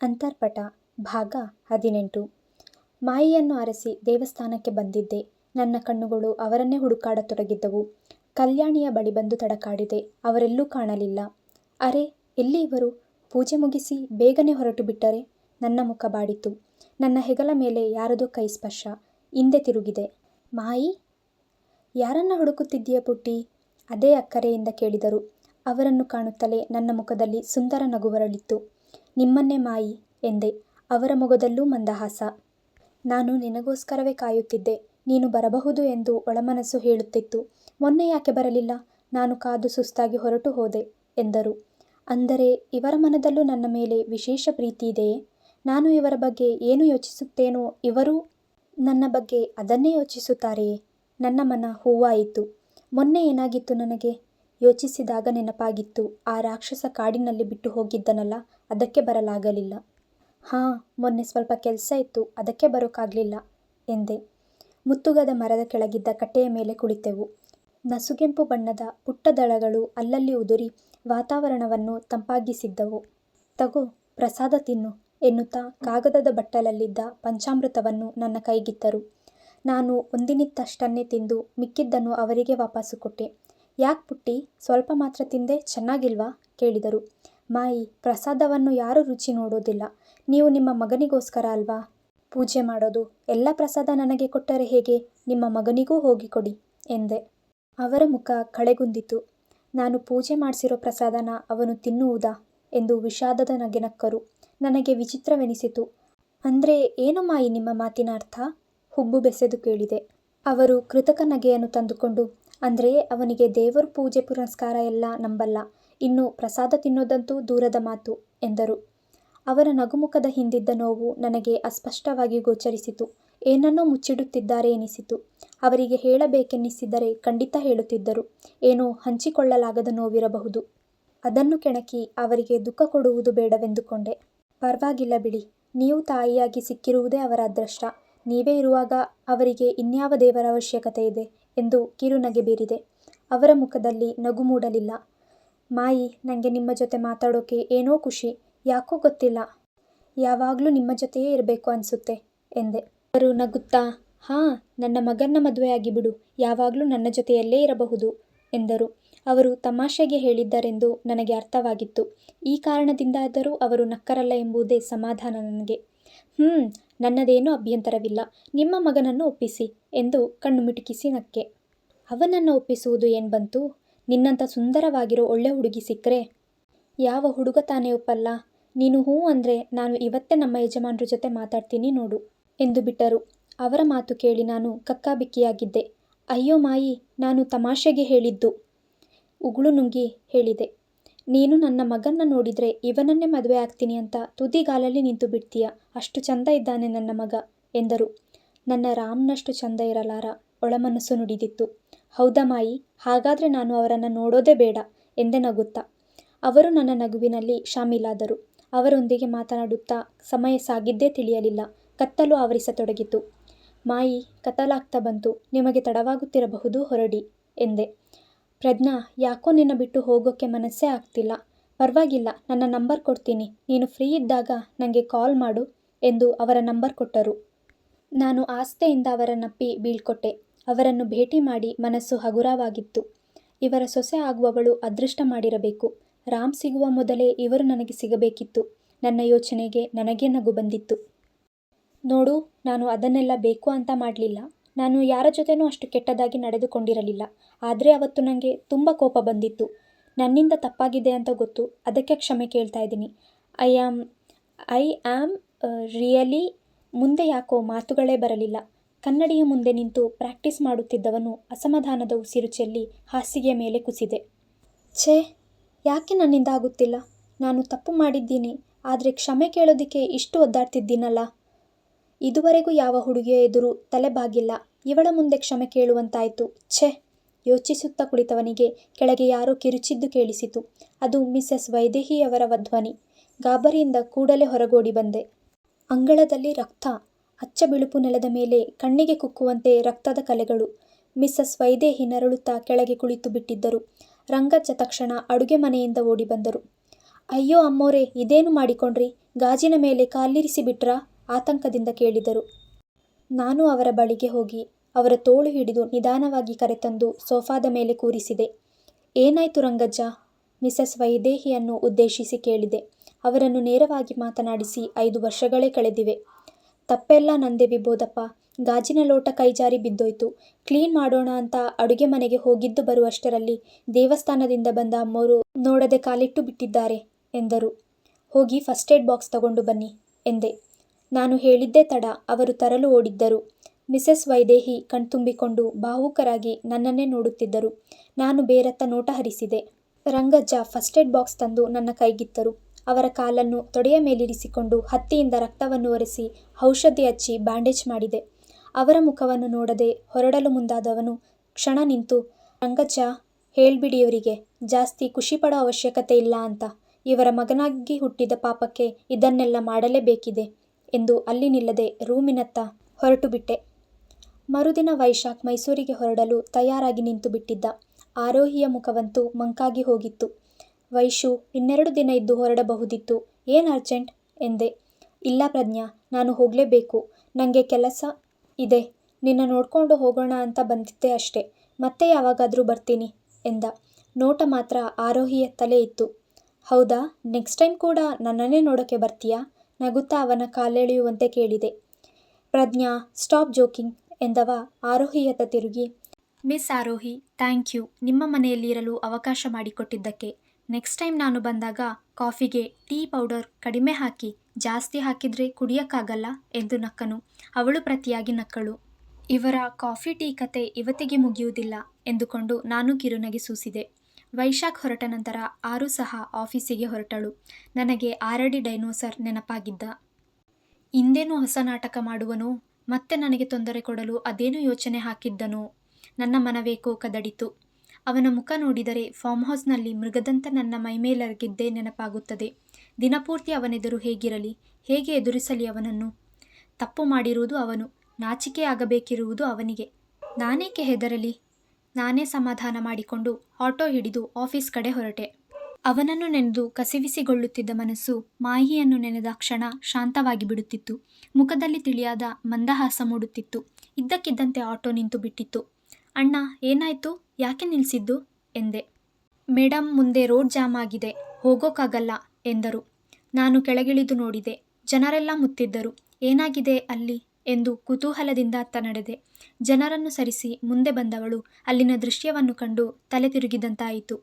ಅಂತರ್ಪಟ, ಭಾಗ ಹದಿನೆಂಟು ಮಾಯಿಯನ್ನು ಅರಸಿ ದೇವಸ್ಥಾನಕ್ಕೆ ಬಂದಿದ್ದೆ. ನನ್ನ ಕಣ್ಣುಗಳು ಅವರನ್ನೇ ಹುಡುಕಾಡತೊಡಗಿದ್ದವು. ಕಲ್ಯಾಣಿಯ ಬಳಿ ಬಂದು ತಡಕಾಡಿದೆ. ಅವರೆಲ್ಲೂ ಕಾಣಲಿಲ್ಲ. ಅರೆ, ಎಲ್ಲಿ ಇವರು? ಪೂಜೆ ಮುಗಿಸಿ ಬೇಗನೆ ಹೊರಟುಬಿಟ್ಟರೆ? ನನ್ನ ಮುಖ ಬಾಡಿತು. ನನ್ನ ಹೆಗಲ ಮೇಲೆ ಯಾರದೋ ಕೈ ಸ್ಪರ್ಶ. ಹಿಂದೆ ತಿರುಗಿದೆ. ಮಾಯಿ? ಯಾರನ್ನ ಹುಡುಕುತ್ತಿದ್ದೀಯ ಪುಟ್ಟಿ ಅದೇ ಅಕ್ಕರೆಯಿಂದ ಕೇಳಿದರು. ಅವರನ್ನು ಕಾಣುತ್ತಲೇ ನನ್ನ ಮುಖದಲ್ಲಿ ಸುಂದರ ನಗುವರಳಿತು. ನಿಮ್ಮನ್ನೇ ಮಾಯಿ ಎಂದೆ. ಅವರ ಮೊಗದಲ್ಲೂ ಮಂದಹಾಸ. ನಾನು ನಿನಗೋಸ್ಕರವೇ ಕಾಯುತ್ತಿದ್ದೆ. ನೀನು ಬರಬಹುದು ಎಂದು ಒಳಮನಸ್ಸು ಹೇಳುತ್ತಿತ್ತು. ಮೊನ್ನೆ ಯಾಕೆ ಬರಲಿಲ್ಲ? ನಾನು ಕಾದು ಸುಸ್ತಾಗಿ ಹೊರಟು ಹೋದೆ ಎಂದರು. ಅಂದರೆ ಇವರ ಮನದಲ್ಲೂ ನನ್ನ ಮೇಲೆ ವಿಶೇಷ ಪ್ರೀತಿಯಿದೆಯೇ? ನಾನು ಇವರ ಬಗ್ಗೆ ಏನು ಯೋಚಿಸುತ್ತೇನೋ ಇವರೂ ನನ್ನ ಬಗ್ಗೆ ಅದನ್ನೇ ಯೋಚಿಸುತ್ತಾರೆಯೇ? ನನ್ನ ಮನ ಹೂವಾಯಿತು. ಮೊನ್ನೆ ಏನಾಗಿತ್ತು ನನಗೆ? ಯೋಚಿಸಿದಾಗ ನೆನಪಾಗಿತ್ತು ಆ ರಾಕ್ಷಸ ಕಾಡಿನಲ್ಲಿ ಬಿಟ್ಟು ಹೋಗಿದ್ದನಲ್ಲ ಅದಕ್ಕೆ ಬರಲಾಗಲಿಲ್ಲ. ಹಾಂ, ಮೊನ್ನೆ ಸ್ವಲ್ಪ ಕೆಲಸ ಇತ್ತು, ಅದಕ್ಕೆ ಬರೋಕ್ಕಾಗಲಿಲ್ಲ ಎಂದೆ. ಮುತ್ತುಗದ ಮರದ ಕೆಳಗಿದ್ದ ಕಟ್ಟೆಯ ಮೇಲೆ ಕುಳಿತೆವು. ನಸುಗೆಂಪು ಬಣ್ಣದ ಪುಟ್ಟ ದಳಗಳು ಅಲ್ಲಲ್ಲಿ ಉದುರಿ ವಾತಾವರಣವನ್ನು ತಂಪಾಗಿಸಿದ್ದವು. ತಗೋ, ಪ್ರಸಾದ ತಿನ್ನು, ಎನ್ನುತ್ತಾ ಕಾಗದದ ಬಟ್ಟಲಲ್ಲಿದ್ದ ಪಂಚಾಮೃತವನ್ನು ನನ್ನ ಕೈಗಿತ್ತರು. ನಾನು ಒಂದಿನಿತ್ತಷ್ಟನ್ನೇ ತಿಂದು ಮಿಕ್ಕಿದ್ದನ್ನು ಅವರಿಗೆ ವಾಪಸ್ಸು ಕೊಟ್ಟೆ. ಯಾಕೆ ಪುಟ್ಟಿ, ಸ್ವಲ್ಪ ಮಾತ್ರ ತಿಂದೆ, ಚೆನ್ನಾಗಿಲ್ವಾ? ಕೇಳಿದರು. ಮಾಯಿ, ಪ್ರಸಾದವನ್ನು ಯಾರೂ ರುಚಿ ನೋಡೋದಿಲ್ಲ. ನೀವು ನಿಮ್ಮ ಮಗನಿಗೋಸ್ಕರ ಅಲ್ವಾ ಪೂಜೆ ಮಾಡೋದು. ಎಲ್ಲ ಪ್ರಸಾದ ನನಗೆ ಕೊಟ್ಟರೆ ಹೇಗೆ? ನಿಮ್ಮ ಮಗನಿಗೂ ಹೋಗಿ ಕೊಡಿ, ಎಂದೆ. ಅವರ ಮುಖ ಕಳೆಗುಂದಿತು. ನಾನು ಪೂಜೆ ಮಾಡಿಸಿರೋ ಪ್ರಸಾದನ ಅವನು ತಿನ್ನುವುದಾ? ಎಂದು ವಿಷಾದದ ನಗೆನಕ್ಕರು ನನಗೆ ವಿಚಿತ್ರವೆನಿಸಿತು. ಅಂದ್ರೆ ಏನು ಮಾಯಿ ನಿಮ್ಮ ಮಾತಿನ ಅರ್ಥ? ಹುಬ್ಬು ಬೆಸೆದು ಕೇಳಿದೆ. ಅವರು ಕೃತಕ ನಗೆಯನ್ನು ತಂದುಕೊಂಡು, ಅಂದ್ರೆ ಅವನಿಗೆ ದೇವರು ಪೂಜೆ ಪುರಸ್ಕಾರ ಎಲ್ಲ ನಂಬಲ್ಲ. ಇನ್ನು ಪ್ರಸಾದ ತಿನ್ನೋದಂತೂ ದೂರದ ಮಾತು, ಎಂದರು. ಅವರ ನಗುಮುಖದ ಹಿಂದಿದ್ದ ನೋವು ನನಗೆ ಅಸ್ಪಷ್ಟವಾಗಿ ಗೋಚರಿಸಿತು. ಏನನ್ನೋ ಮುಚ್ಚಿಡುತ್ತಿದ್ದಾರೆ ಎನಿಸಿತು. ಅವರಿಗೆ ಹೇಳಬೇಕೆನ್ನಿಸಿದರೆ ಖಂಡಿತ ಹೇಳುತ್ತಿದ್ದರು. ಏನೋ ಹಂಚಿಕೊಳ್ಳಲಾಗದ ನೋವಿರಬಹುದು. ಅದನ್ನು ಕೆಣಕಿ ಅವರಿಗೆ ದುಃಖ ಕೊಡುವುದು ಬೇಡವೆಂದುಕೊಂಡೆ. ಪರವಾಗಿಲ್ಲ ಬಿಡಿ. ನೀವು ತಾಯಿಯಾಗಿ ಸಿಕ್ಕಿರುವುದೇ ಅವರ ಅದೃಷ್ಟ. ನೀವೇ ಇರುವಾಗ ಅವರಿಗೆ ಇನ್ಯಾವ ದೇವರ ಅವಶ್ಯಕತೆ ಇದೆ ಎಂದು ಕಿರುನಗೆ ಬೀರಿದೆ. ಅವರ ಮುಖದಲ್ಲಿ ನಗು ಮೂಡಲಿಲ್ಲ. ಮಾಯಿ ನನಗೆ ನಿಮ್ಮ ಜೊತೆ ಮಾತಾಡೋಕೆ ಏನೋ ಖುಷಿ. ಯಾಕೋ ಗೊತ್ತಿಲ್ಲ. ಯಾವಾಗಲೂ ನಿಮ್ಮ ಜೊತೆಯೇ ಇರಬೇಕು ಅನಿಸುತ್ತೆ, ಎಂದೆ. ಅವರು ನಗುತ್ತಾ ಹಾಂ, ನನ್ನ ಮಗನ ಮದುವೆಯಾಗಿ ಬಿಡು. ಯಾವಾಗಲೂ ನನ್ನ ಜೊತೆಯಲ್ಲೇ ಇರಬಹುದು, ಎಂದರು. ಅವರು ತಮಾಷೆಗೆ ಹೇಳಿದ್ದರೆಂದು ನನಗೆ ಅರ್ಥವಾಗಿತ್ತು. ಈ ಕಾರಣದಿಂದಾದರೂ ಅವರು ನಕ್ಕರಲ್ಲ ಎಂಬುದೇ ಸಮಾಧಾನ ನನಗೆ. ಹ್ಞೂ ನನ್ನದೇನೂ ಅಭ್ಯಂತರವಿಲ್ಲ. ನಿಮ್ಮ ಮಗನನ್ನು ಒಪ್ಪಿಸಿ, ಎಂದು ಕಣ್ಣು ಮಿಟುಕಿಸಿ ನಕ್ಕೆ. ಅವನನ್ನು ಒಪ್ಪಿಸುವುದು ಏನು ಬಂತು? ನಿನ್ನಂಥ ಸುಂದರವಾಗಿರೋ ಒಳ್ಳೆ ಹುಡುಗಿ ಸಿಕ್ಕರೆ ಯಾವ ಹುಡುಗ ತಾನೇ ಒಪ್ಪಲ್ಲ? ನೀನು ಹೂ ಅಂದರೆ ನಾನು ಇವತ್ತೇ ನಮ್ಮ ಯಜಮಾನ್ರ ಜೊತೆ ಮಾತಾಡ್ತೀನಿ ನೋಡು ಎಂದು ಬಿಟ್ಟರು. ಅವರ ಮಾತು ಕೇಳಿ ನಾನು ಕಕ್ಕಾಬಿಕ್ಕಿಯಾಗಿದ್ದೆ. ಅಯ್ಯೋ ಮಾಯಿ, ನಾನು ತಮಾಷೆಗೆ ಹೇಳಿದ್ದು ಉಗುಳು ನುಂಗಿ ಹೇಳಿದೆ. ನೀನು ನನ್ನ ಮಗನ್ನ ನೋಡಿದರೆ ಇವನನ್ನೇ ಮದುವೆ ಆಗ್ತೀನಿ ಅಂತ ತುದಿಗಾಲಲ್ಲಿ ನಿಂತು ಬಿಡ್ತೀಯ. ಅಷ್ಟು ಚಂದ ಇದ್ದಾನೆ ನನ್ನ ಮಗ ಎಂದರು. ನನ್ನ ರಾಮ್ನಷ್ಟು ಚಂದ ಇರಲಾರ ಒಳಮನಸ್ಸು ನುಡಿದಿತ್ತು. ಹೌದಾ ಮಾಯಿ, ಹಾಗಾದರೆ ನಾನು ಅವರನ್ನು ನೋಡೋದೇ ಬೇಡ ಎಂದೆ ನಗುತ್ತಾ. ಅವರು ನನ್ನ ನಗುವಿನಲ್ಲಿ ಶಾಮೀಲಾದರು. ಅವರೊಂದಿಗೆ ಮಾತನಾಡುತ್ತಾ ಸಮಯ ಸಾಗಿದ್ದೇ ತಿಳಿಯಲಿಲ್ಲ. ಕತ್ತಲು ಆವರಿಸತೊಡಗಿತು. ಮಾಯಿ, ಕತ್ತಲಾಗ್ತಾ ಬಂತು. ನಿಮಗೆ ತಡವಾಗುತ್ತಿರಬಹುದು ಹೊರಡಿ ಎಂದೆ. ಪ್ರಜ್ಞಾ, ಯಾಕೋ ನಿನ್ನ ಬಿಟ್ಟು ಹೋಗೋಕ್ಕೆ ಮನಸ್ಸೇ ಆಗ್ತಿಲ್ಲ. ಪರವಾಗಿಲ್ಲ, ನನ್ನ ನಂಬರ್ ಕೊಡ್ತೀನಿ. ನೀನು ಫ್ರೀ ಇದ್ದಾಗ ನನಗೆ ಕಾಲ್ ಮಾಡು ಎಂದು ಅವರ ನಂಬರ್ ಕೊಟ್ಟರು. ನಾನು ಆಸ್ತೆಯಿಂದ ಅವರನ್ನಪ್ಪಿ ಬೀಳ್ಕೊಟ್ಟೆ. ಅವರನ್ನು ಭೇಟಿ ಮಾಡಿ ಮನಸ್ಸು ಹಗುರವಾಗಿತ್ತು. ಇವರ ಸೊಸೆ ಆಗುವವಳು ಅದೃಷ್ಟ ಮಾಡಿರಬೇಕು. ರಾಮ್ ಸಿಗುವ ಮೊದಲೇ ಇವರು ನನಗೆ ಸಿಗಬೇಕಿತ್ತು. ನನ್ನ ಯೋಚನೆಗೆ ನನಗೆ ನಗು ಬಂದಿತ್ತು. ನೋಡು, ನಾನು ಅದನ್ನೆಲ್ಲ ಬೇಕು ಅಂತ ಮಾಡಲಿಲ್ಲ ನಾನು ಯಾರ ಜೊತೆನೂ ಅಷ್ಟು ಕೆಟ್ಟದಾಗಿ ನಡೆದುಕೊಂಡಿರಲಿಲ್ಲ. ಆದರೆ ಅವತ್ತು ನನಗೆ ತುಂಬ ಕೋಪ ಬಂದಿತ್ತು. ನನ್ನಿಂದ ತಪ್ಪಾಗಿದೆ ಅಂತ ಗೊತ್ತು. ಅದಕ್ಕೆ ಕ್ಷಮೆ ಕೇಳ್ತಾ ಇದ್ದೀನಿ I am I am really ಮುಂದೆ ಯಾಕೋ ಮಾತುಗಳೇ ಬರಲಿಲ್ಲ. ಕನ್ನಡಿಯ ಮುಂದೆ ನಿಂತು ಪ್ರಾಕ್ಟೀಸ್ ಮಾಡುತ್ತಿದ್ದವನು ಅಸಮಾಧಾನದ ಉಸಿರು ಚೆಲ್ಲಿ ಹಾಸಿಗೆಯ ಮೇಲೆ ಕುಸಿದೆ. ಛೇ, ಯಾಕೆ ನನ್ನಿಂದ ಆಗುತ್ತಿಲ್ಲ? ನಾನು ತಪ್ಪು ಮಾಡಿದ್ದೀನಿ, ಆದರೆ ಕ್ಷಮೆ ಕೇಳೋದಿಕ್ಕೆ ಇಷ್ಟು ಒದ್ದಾಡ್ತಿದ್ದೀನಲ್ಲ. ಇದುವರೆಗೂ ಯಾವ ಹುಡುಗಿಯ ಎದುರು ತಲೆ ಬಾಗಿಲ್ಲ. ಇವಳ ಮುಂದೆ ಕ್ಷಮೆ ಕೇಳುವಂತಾಯಿತು ಛೇ, ಯೋಚಿಸುತ್ತಾ ಕುಳಿತವನಿಗೆ ಕೆಳಗೆ ಯಾರೋ ಕಿರುಚಿದ್ದು ಕೇಳಿಸಿತು. ಅದು ಮಿಸ್ಸೆಸ್ ವೈದೇಹಿಯವರ ಧ್ವನಿ. ಗಾಬರಿಯಿಂದ ಕೂಡಲೇ ಹೊರಗೋಡಿ ಬಂದೆ. ಅಂಗಳದಲ್ಲಿ ರಕ್ತ. ಅಚ್ಚ ಬಿಳುಪು ನೆಲದ ಮೇಲೆ ಕಣ್ಣಿಗೆ ಕುಕ್ಕುವಂತೆ ರಕ್ತದ ಕಲೆಗಳು. ಮಿಸ್ಸಸ್ ವೈದೇಹಿ ನರಳುತ್ತಾ ಕೆಳಗೆ ಕುಳಿತು ಬಿಟ್ಟಿದ್ದರು. ರಂಗಜ್ಜ ತಕ್ಷಣ ಅಡುಗೆ ಮನೆಯಿಂದ ಓಡಿ ಬಂದರು. ಅಯ್ಯೋ ಅಮ್ಮೋರೆ, ಇದೇನು ಮಾಡಿಕೊಂಡ್ರಿ? ಗಾಜಿನ ಮೇಲೆ ಕಾಲಿರಿಸಿ ಬಿಟ್ರಾ? ಆತಂಕದಿಂದ ಕೇಳಿದರು. ನಾನು ಅವರ ಬಳಿಗೆ ಹೋಗಿ ಅವರ ತೋಳು ಹಿಡಿದು ನಿಧಾನವಾಗಿ ಕರೆತಂದು ಸೋಫಾದ ಮೇಲೆ ಕೂರಿಸಿದೆ. ಏನಾಯ್ತು ರಂಗಜ್ಜ? ಮಿಸಸ್ ವೈದೇಹಿಯನ್ನು ಉದ್ದೇಶಿಸಿ ಕೇಳಿದೆ. ಅವರನ್ನು ನೇರವಾಗಿ ಮಾತನಾಡಿಸಿ ಐದು ವರ್ಷಗಳೇ ಕಳೆದಿವೆ. ತಪ್ಪೆಲ್ಲ ನಂದೆ ವಿಭೋದಪ್ಪ ಗಾಜಿನ ಲೋಟ ಕೈಜಾರಿ ಬಿದ್ದೋಯ್ತು. ಕ್ಲೀನ್ ಮಾಡೋಣ ಅಂತ ಅಡುಗೆ ಮನೆಗೆ ಹೋಗಿದ್ದು ಬರುವಷ್ಟರಲ್ಲಿ ದೇವಸ್ಥಾನದಿಂದ ಬಂದ ಅಮ್ಮೋರು ನೋಡದೆ ಕಾಲಿಟ್ಟು ಬಿಟ್ಟಿದ್ದಾರೆ ಎಂದರು. ಹೋಗಿ ಫಸ್ಟ್ ಏಡ್ ಬಾಕ್ಸ್ ತಗೊಂಡು ಬನ್ನಿ ಎಂದೆ. ನಾನು ಹೇಳಿದ್ದೇ ತಡ, ಅವರು ತರಲು ಓಡಿದ್ದರು. ಮಿಸೆಸ್ ವೈದೇಹಿ ಕಣ್ತುಂಬಿಕೊಂಡು ಭಾವುಕರಾಗಿ ನನ್ನನ್ನೇ ನೋಡುತ್ತಿದ್ದರು. ನಾನು ಬೇರತ್ತ ನೋಟ ಹರಿಸಿದೆ. ರಂಗಜ್ಜ ಫಸ್ಟ್ ಏಡ್ ಬಾಕ್ಸ್ ತಂದು ನನ್ನ ಕೈಗಿತ್ತರು. ಅವರ ಕಾಲನ್ನು ತೊಡೆಯ ಮೇಲಿರಿಸಿಕೊಂಡು ಹತ್ತಿಯಿಂದ ರಕ್ತವನ್ನು ಒರೆಸಿ ಔಷಧಿ ಹಚ್ಚಿ ಬ್ಯಾಂಡೇಜ್ ಮಾಡಿದೆ. ಅವರ ಮುಖವನ್ನು ನೋಡದೆ ಹೊರಡಲು ಮುಂದಾದವನು ಕ್ಷಣ ನಿಂತು ರಂಗಜ್ಜ ಹೇಳ್ಬಿಡಿ ಇವರಿಗೆ ಜಾಸ್ತಿ ಖುಷಿಪಡೋ ಅವಶ್ಯಕತೆ ಇಲ್ಲ ಅಂತ. ಇವರ ಮಗನಾಗಿ ಹುಟ್ಟಿದ ಪಾಪಕ್ಕೆ ಇದನ್ನೆಲ್ಲ ಮಾಡಲೇಬೇಕಿದೆ ಎಂದು ಅಲ್ಲಿ ನಿಲ್ಲದೆ ರೂಮಿನತ್ತ ಹೊರಟು ಬಿಟ್ಟೆ ಮರುದಿನ ವೈಶಾಖ್ ಮೈಸೂರಿಗೆ ಹೊರಡಲು ತಯಾರಾಗಿ ನಿಂತು ಬಿಟ್ಟಿದ್ದ ಆರೋಹಿಯ ಮುಖವಂತೂ ಮಂಕಾಗಿ ಹೋಗಿತ್ತು. ವೈಶು ಇನ್ನೆರಡು ದಿನ ಇದ್ದು ಹೊರಡಬಹುದಿತ್ತು. ಏನು ಅರ್ಜೆಂಟ್? ಎಂದೆ. ಇಲ್ಲ ಪ್ರಜ್ಞಾ, ನಾನು ಹೋಗಲೇಬೇಕು. ನನಗೆ ಕೆಲಸ ಇದೆ. ನಿನ್ನ ನೋಡಿಕೊಂಡು ಹೋಗೋಣ ಅಂತ ಬಂದಿದ್ದೆ ಅಷ್ಟೆ. ಮತ್ತೆ ಯಾವಾಗಾದರೂ ಬರ್ತೀನಿ, ಎಂದ. ನೋಟ ಮಾತ್ರ ಆರೋಹಿಯ ತಲೆ ಇತ್ತು. ಹೌದಾ? ನೆಕ್ಸ್ಟ್ ಟೈಮ್ ಕೂಡ ನನ್ನನ್ನೇ ನೋಡೋಕ್ಕೆ ಬರ್ತೀಯಾ? ನಗುತ್ತಾ ಅವನ ಕಾಲೆಳೆಯುವಂತೆ ಕೇಳಿದೆ. ಪ್ರಜ್ಞಾ, ಸ್ಟಾಪ್ ಜೋಕಿಂಗ್, ಎಂದವ ಆರೋಹಿಯತ್ತ ತಿರುಗಿ. Miss Aarohi, thank you. ನಿಮ್ಮ ಮನೆಯಲ್ಲಿ ಇರಲು ಅವಕಾಶ ಮಾಡಿಕೊಟ್ಟಿದ್ದಕ್ಕೆ. ನೆಕ್ಸ್ಟ್ ಟೈಮ್ ನಾನು ಬಂದಾಗ ಕಾಫಿಗೆ ಟೀ ಪೌಡರ್ ಕಡಿಮೆ ಹಾಕಿ ಜಾಸ್ತಿ ಹಾಕಿದರೆ ಕುಡಿಯೋಕ್ಕಾಗಲ್ಲ ಎಂದು ನಕ್ಕನು. ಅವಳು ಪ್ರತಿಯಾಗಿ ನಕ್ಕಳು. ಇವರ ಕಾಫಿ ಟೀ ಕತೆ ಇವತ್ತಿಗೆ ಮುಗಿಯುವುದಿಲ್ಲ ಎಂದುಕೊಂಡು ನಾನು ಕಿರುನಗೆ ಸೂಸಿದೆ. ವೈಶಾಖ್ ಹೊರಟ ನಂತರ ಆರು ಸಹ ಆಫೀಸಿಗೆ ಹೊರಟಳು. ನನಗೆ ಆರಡಿ ಡೈನೋಸರ್ ನೆನಪಾಗಿದ್ದ. ಇಂದೇನು ಹೊಸ ನಾಟಕ ಮಾಡುವನೋ, ಮತ್ತೆ ನನಗೆ ತೊಂದರೆ ಕೊಡಲು ಅದೇನು ಯೋಚನೆ ಹಾಕಿದ್ದನೋ, ನನ್ನ ಮನವೇಕೋ ಕದಡಿತು ಅವನ ಮುಖ ನೋಡಿದರೆ ಫಾರ್ಮ್ ಹೌಸ್ನಲ್ಲಿ ಮೃಗದಂತ ನನ್ನ ಮೈಮೇಲರಗಿದ್ದೇ ನೆನಪಾಗುತ್ತದೆ. ದಿನಪೂರ್ತಿ ಅವನೆದುರು ಹೇಗಿರಲಿ, ಹೇಗೆ ಎದುರಿಸಲಿ ಅವನನ್ನು? ತಪ್ಪು ಮಾಡಿರುವುದು ಅವನು, ನಾಚಿಕೆ ಆಗಬೇಕಿರುವುದು ಅವನಿಗೆ. ನಾನೇಕೆ ಹೆದರಲಿ? ನಾನೇ ಸಮಾಧಾನ ಮಾಡಿಕೊಂಡು ಆಟೋ ಹಿಡಿದು ಆಫೀಸ್ ಕಡೆ ಹೊರಟೆ. ಅವನನ್ನು ನೆನೆದು ಕಸಿವಿಸಿಗೊಳ್ಳುತ್ತಿದ್ದ ಮನಸ್ಸು ಮಾಹಿಯನ್ನು ನೆನೆದ ಕ್ಷಣ ಶಾಂತವಾಗಿ ಬಿಡುತ್ತಿತ್ತು. ಮುಖದಲ್ಲಿ ತಿಳಿಯಾದ ಮಂದಹಾಸ ಮೂಡುತ್ತಿತ್ತು. ಇದ್ದಕ್ಕಿದ್ದಂತೆ ಆಟೋ ನಿಂತು ಬಿಟ್ಟಿತ್ತು. ಅಣ್ಣ, ಏನಾಯ್ತು? ಯಾಕೆ ನಿಲ್ಲಿಸಿದ್ದು ಎಂದೆ. ಮೇಡಮ್ ಮುಂದೆ ರೋಡ್ ಜಾಮ್ ಆಗಿದೆ. ಹೋಗೋಕ್ಕಾಗಲ್ಲ ಎಂದರು. ನಾನು ಕೆಳಗಿಳಿದು ನೋಡಿದೆ. ಜನರೆಲ್ಲ ಮುತ್ತಿದ್ದರು. ಏನಾಗಿದೆ ಅಲ್ಲಿ? ಎಂದು ಕುತೂಹಲದಿಂದ ತನ್ನಡೆದೆ. ನಡೆದೆ ಜನರನ್ನು ಸರಿಸಿ ಮುಂದೆ ಬಂದವಳು ಅಲ್ಲಿನ ದೃಶ್ಯವನ್ನು ಕಂಡು ತಲೆ ತಿರುಗಿದಂತಾಯಿತು.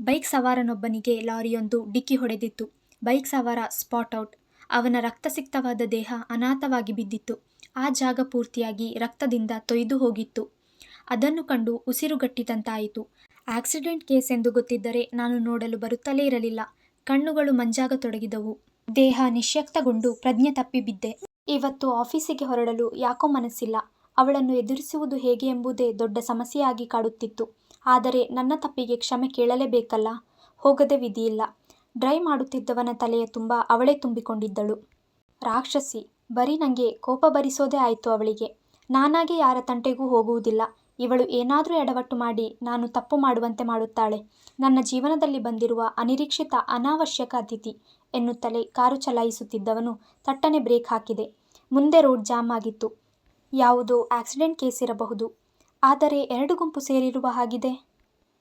ಬೈಕ್ ಸವಾರನೊಬ್ಬನಿಗೆ ಲಾರಿಯೊಂದು ಡಿಕ್ಕಿ ಹೊಡೆದಿತ್ತು. ಬೈಕ್ ಸವಾರ ಸ್ಪಾಟ್ ಔಟ್. ಅವನ ರಕ್ತಸಿಕ್ತವಾದ ದೇಹ ಅನಾಥವಾಗಿ ಬಿದ್ದಿತ್ತು. ಆ ಜಾಗ ಪೂರ್ತಿಯಾಗಿ ರಕ್ತದಿಂದ ತೊಯ್ದು ಹೋಗಿತ್ತು. ಅದನ್ನು ಕಂಡು ಉಸಿರುಗಟ್ಟಿದಂತಾಯಿತು ಆಕ್ಸಿಡೆಂಟ್ ಕೇಸ್ ಎಂದು ಗೊತ್ತಿದ್ದರೆ ನಾನು ನೋಡಲು ಬರುತ್ತಲೇ ಇರಲಿಲ್ಲ. ಕಣ್ಣುಗಳು ಮಂಜಾಗತೊಡಗಿದವು ದೇಹ ನಿಶ್ಯಕ್ತಗೊಂಡು ಪ್ರಜ್ಞೆ ತಪ್ಪಿ ಬಿದ್ದೆ ಇವತ್ತು ಆಫೀಸಿಗೆ ಹೊರಡಲು ಯಾಕೋ ಮನಸ್ಸಿಲ್ಲ. ಅವಳನ್ನು ಎದುರಿಸುವುದು ಹೇಗೆ ಎಂಬುದೇ ದೊಡ್ಡ ಸಮಸ್ಯೆಯಾಗಿ ಕಾಡುತ್ತಿತ್ತು. ಆದರೆ ನನ್ನ ತಪ್ಪಿಗೆ ಕ್ಷಮೆ ಕೇಳಲೇಬೇಕಲ್ಲ? ಹೋಗದೆ ವಿಧಿಯಿಲ್ಲ. ಡ್ರೈ ಮಾಡುತ್ತಿದ್ದವನ ತಲೆಯ ತುಂಬ ಅವಳೇ ತುಂಬಿಕೊಂಡಿದ್ದಳು. ರಾಕ್ಷಸಿ, ಬರೀ ನನಗೆ ಕೋಪ ಭರಿಸೋದೇ ಆಯಿತು ಅವಳಿಗೆ. ನಾನಾಗೆ ಯಾರ ತಂಟೆಗೂ ಹೋಗುವುದಿಲ್ಲ. ಇವಳು ಏನಾದರೂ ಎಡವಟ್ಟು ಮಾಡಿ ನಾನು ತಪ್ಪು ಮಾಡುವಂತೆ ಮಾಡುತ್ತಾಳೆ. ನನ್ನ ಜೀವನದಲ್ಲಿ ಬಂದಿರುವ ಅನಿರೀಕ್ಷಿತ ಅನಾವಶ್ಯಕ ಅತಿಥಿ ಎನ್ನುತ್ತಲೇ ಕಾರು ಚಲಾಯಿಸುತ್ತಿದ್ದವನು ತಟ್ಟನೆ ಬ್ರೇಕ್ ಹಾಕಿದೆ. ಮುಂದೆ ರೋಡ್ ಜಾಮ್ ಆಗಿತ್ತು. ಯಾವುದೋ ಆಕ್ಸಿಡೆಂಟ್ ಕೇಸ್ ಇರಬಹುದು. ಆದರೆ ಎರಡು ಗುಂಪು ಸೇರಿರುವ ಹಾಗಿದೆ.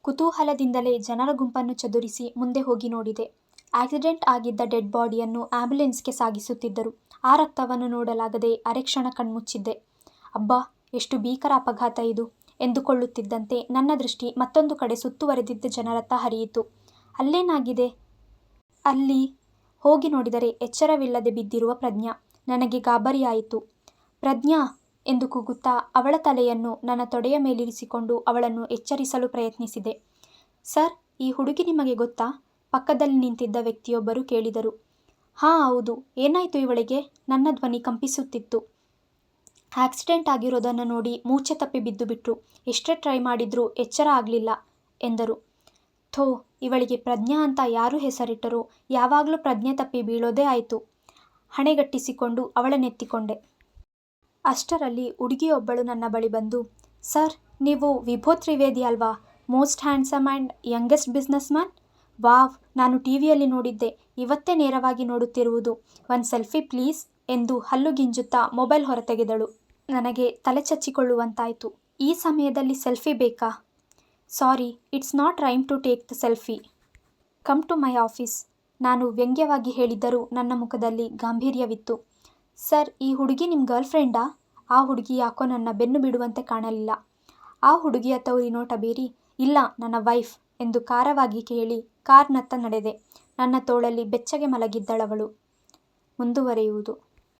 ಕುತೂಹಲದಿಂದಲೇ ಜನರ ಗುಂಪನ್ನು ಚದುರಿಸಿ ಮುಂದೆ ಹೋಗಿ ನೋಡಿದೆ. ಆಕ್ಸಿಡೆಂಟ್ ಆಗಿದ್ದ ಡೆಡ್ ಬಾಡಿಯನ್ನು ಆಂಬ್ಯುಲೆನ್ಸ್ಗೆ ಸಾಗಿಸುತ್ತಿದ್ದರು. ಆ ರಕ್ತವನ್ನು ನೋಡಲಾಗದೆ ಅರೆಕ್ಷಣ ಕಣ್ಮುಚ್ಚಿದ್ದೆ. ಅಬ್ಬಾ, ಎಷ್ಟು ಭೀಕರ ಅಪಘಾತ ಇದು. ಎಂದುಕೊಳ್ಳುತ್ತಿದ್ದಂತೆ ನನ್ನ ದೃಷ್ಟಿ ಮತ್ತೊಂದು ಕಡೆ ಸುತ್ತುವರೆದಿದ್ದ ಜನರತ್ತ ಹರಿಯಿತು. ಅಲ್ಲೇನಾಗಿದೆ? ಅಲ್ಲಿ ಹೋಗಿ ನೋಡಿದರೆ ಎಚ್ಚರವಿಲ್ಲದೆ ಬಿದ್ದಿರುವ ಪ್ರಜ್ಞಾ. ನನಗೆ ಗಾಬರಿಯಾಯಿತು. ಪ್ರಜ್ಞಾ ಎಂದು ಕೂಗುತ್ತಾ ಅವಳ ತಲೆಯನ್ನು ನನ್ನ ತೊಡೆಯ ಮೇಲಿರಿಸಿಕೊಂಡು ಅವಳನ್ನು ಎಚ್ಚರಿಸಲು ಪ್ರಯತ್ನಿಸಿದೆ. ಸರ್, ಈ ಹುಡುಗಿ ನಿಮಗೆ ಗೊತ್ತಾ? ಪಕ್ಕದಲ್ಲಿ ನಿಂತಿದ್ದ ವ್ಯಕ್ತಿಯೊಬ್ಬರು ಕೇಳಿದರು. ಹಾಂ, ಹೌದು. ಏನಾಯಿತು ಇವಳಿಗೆ? ನನ್ನ ಧ್ವನಿ ಕಂಪಿಸುತ್ತಿತ್ತು. ಆಕ್ಸಿಡೆಂಟ್ ಆಗಿರೋದನ್ನು ನೋಡಿ ಮೂಚೆ ತಪ್ಪಿ ಬಿದ್ದು ಬಿಟ್ರು. ಎಷ್ಟೇ ಟ್ರೈ ಮಾಡಿದ್ರೂ ಎಚ್ಚರ ಆಗಲಿಲ್ಲ ಎಂದರು. ಥೋ, ಇವಳಿಗೆ ಪ್ರಜ್ಞಾ ಅಂತ ಯಾರು ಹೆಸರಿಟ್ಟರು? ಯಾವಾಗಲೂ ಪ್ರಜ್ಞೆ ತಪ್ಪಿ ಬೀಳೋದೇ ಆಯಿತು. ಹಣೆಗಟ್ಟಿಸಿಕೊಂಡು ಅವಳನ್ನೆತ್ತಿಕೊಂಡೆ ಅಷ್ಟರಲ್ಲಿ ಹುಡುಗಿಯೊಬ್ಬಳು ನನ್ನ ಬಳಿ ಬಂದು, ಸರ್, ನೀವು ವಿಭೋ ತ್ರಿವೇದಿ ಅಲ್ವಾ? Most handsome and youngest businessman wow, ನಾನು ಟಿವಿಯಲ್ಲಿ ನೋಡಿದ್ದೆ. ಇವತ್ತೇ ನೇರವಾಗಿ ನೋಡುತ್ತಿರುವುದು. ಒಂದು ಸೆಲ್ಫಿ ಪ್ಲೀಸ್. ಎಂದು ಹಲ್ಲುಗಿಂಜುತ್ತಾ ಮೊಬೈಲ್ ಹೊರತೆಗೆದಳು. ನನಗೆ ತಲೆ ಚಚ್ಚಿಕೊಳ್ಳುವಂತಾಯಿತು. ಈ ಸಮಯದಲ್ಲಿ ಸೆಲ್ಫಿ ಬೇಕಾ? Sorry, it's not time to take the selfie. Come to my office. ನಾನು ವ್ಯಂಗ್ಯವಾಗಿ ಹೇಳಿದ್ದರೂ ನನ್ನ ಮುಖದಲ್ಲಿ ಗಾಂಭೀರ್ಯವಿತ್ತು. ಸರ್, ಈ ಹುಡುಗಿ ನಿಮ್ಮ ಗರ್ಲ್ಫ್ರೆಂಡಾ? ಆ ಹುಡುಗಿ ಯಾಕೋ ನನ್ನ ಬೆನ್ನು ಬಿಡುವಂತೆ ಕಾಣಲಿಲ್ಲ. ಆ ಹುಡುಗಿಯ ತೌರಿ ನೋಟ ಬೇರಿ. ಇಲ್ಲ, ನನ್ನ ವೈಫ್ ಎಂದು ಖಾರವಾಗಿ ಕೇಳಿ ಕಾರ್ನತ್ತ ನಡೆದೆ. ನನ್ನ ತೋಳಲ್ಲಿ ಬೆಚ್ಚಗೆ ಮಲಗಿದ್ದಳವಳು. ಮುಂದುವರೆಯುವುದು.